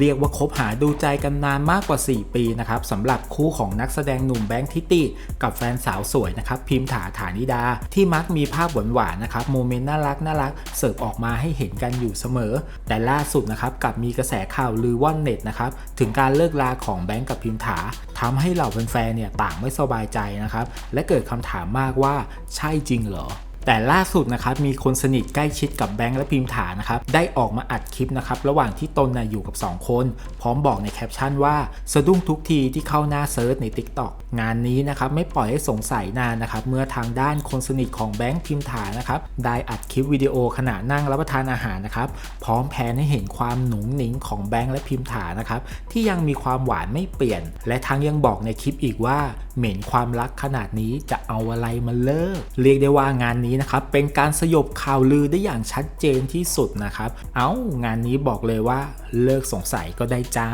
เรียกว่าคบหาดูใจกันนานมากกว่า 4 ปีนะครับสำหรับคู่ของนักแสดงหนุ่มแบงค์ทิตตี้กับแฟนสาวสวยนะครับพิมถาฐานิดา ที่มักมีภาพหวานๆนะครับโมเมนต์น่ารักน่ารักเสิร์ฟออกมาให้เห็นกันอยู่เสมอ แต่ล่าสุดนะครับกลับมีกระแสข่าวลือว่อนเน็ตนะครับถึงการเลิกลาของแบงค์กับพิมถาทำให้เหล่าแฟนๆเนี่ยต่างไม่สบายใจนะครับและเกิดคำถามมากว่าใช่จริงเหรอ แต่ล่าสุดนะครับมีคนสนิทใกล้ชิดกับแบงค์และพิมถานะครับได้ออกมาอัดคลิปนะครับระหว่างที่ตนนะอยู่กับ 2 คน พร้อมบอกในแคปชั่นว่าสะดุ้งทุกทีที่เข้าหน้าเซิร์ชใน Tik t o อกงานนี้นะครับไม่ปล่อยให้สงสัยนานนะครับเมื่อทางด้านคนสนิทของแบงค์พิมถานะครับได้อัดคลิปวิดีโอขณะนั่งรับประทานอาหารนะครับพร้อมแพนให้เห็นความหนุ่งหนิงของแบงค์และพิมถานะครับที่ยังมีความหวานไม่เปลี่ยน และทั้งยังบอกในคลิปอีกว่า เหม็นความรักขนาดนี้จะเอาอะไรมาเลิก เรียกได้ว่างานนี้นะครับเป็นการสยบข่าวลือได้อย่างชัดเจนที่สุดนะครับ เอา้างานนี้บอกเลยว่าเลิกสงสัยก็ได้จ้า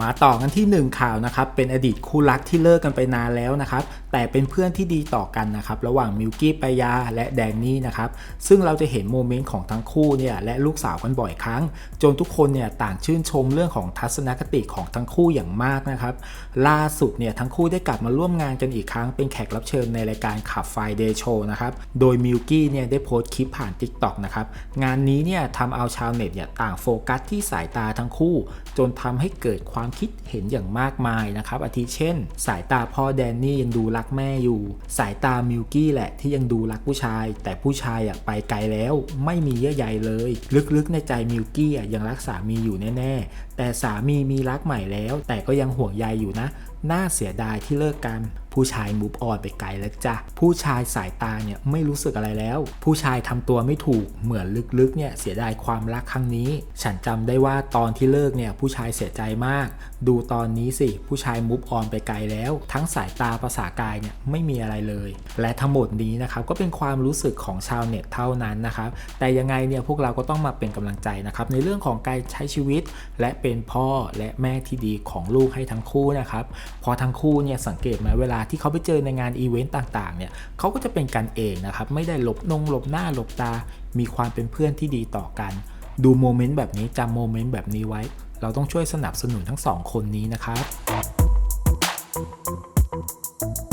มาต่อกันที่หนึ่งข่าวนะครับเป็นอดีตคู่รักที่เลิกกันไปนานแล้วนะครับแต่เป็นเพื่อนที่ดีต่อกันนะครับระหว่างมิวกี้ปายาและแดนนี่นะครับซึ่งเราจะเห็นโมเมนต์ของทั้งคู่เนี่ยและลูกสาวกันบ่อยครั้ง จนทุกคนเนี่ยต่างชื่นชมเรื่องของทัศนคติของทั้งคู่อย่างมากนะครับล่าสุดเนี่ยทั้งคู่ได้กลับมาร่วมงานกันอีกครั้งเป็นแขกรับเชิญในรายการขับไฟเดย์โชว์นะครับโดยมิวกี้เนี่ยได้โพสต์คลิปผ่าน Tik t o อกนะครับงานนี้เนี่ยทำเอาชาวเน็ตเนี่ยต่างโฟกัสที่สายตาทั้งคู่ จนทำให้เกิดความคิดเห็นอย่างมากมายนะครับอาทิเช่น สายตาพ่อแดนนี่ยังดูรักแม่อยู่ สายตามิวกี้แหละที่ยังดูรักผู้ชาย แต่ผู้ชายอะไปไกลแล้ว ไม่มีเยื่อใยเลย ลึกๆในใจมิวกี้อะยังรักสามีอยู่แน่ๆแต่สามีมีรักใหม่แล้ว แต่ก็ยังห่วงใยอยู่นะ น่าเสียดายที่เลิกกัน ผู้ชายมูฟออนไปไกลแล้วจ้ะผู้ชายสายตาเนี่ยไม่รู้สึกอะไรแล้ว ผู้ชายทำตัวไม่ถูกเหมือนลึกๆเนี่ยเสียดายความรักครั้งนี้ ฉันจำได้ว่าตอนที่เลิกเนี่ยผู้ชายเสียใจมาก ดูตอนนี้สิ ผู้ชายมูฟออนไปไกลแล้ว ทั้งสายตาภาษากายเนี่ยไม่มีอะไรเลย และทั้งหมดนี้นะครับก็เป็นความรู้สึกของชาวเน็ตเท่านั้นนะครับแต่ยังไงเนี่ยพวกเราก็ต้องมาเป็นกำลังใจนะครับในเรื่องของการใช้ชีวิต และเป็นพ่อและแม่ที่ดีของลูกให้ทั้งคู่นะครับพอทั้งคู่เนี่ยสังเกตไหมเวลาที่เขาไปเจอในงานอีเวนต์ต่างๆเนี่ยเขาก็จะเป็นกันเองนะครับ ไม่ได้หลบนงหลบหน้าหลบตา มีความเป็นเพื่อนที่ดีต่อกัน ดูโมเมนต์แบบนี้จำโมเมนต์แบบนี้ไว้ เราต้องช่วยสนับสนุนทั้งสองคนนี้นะครับ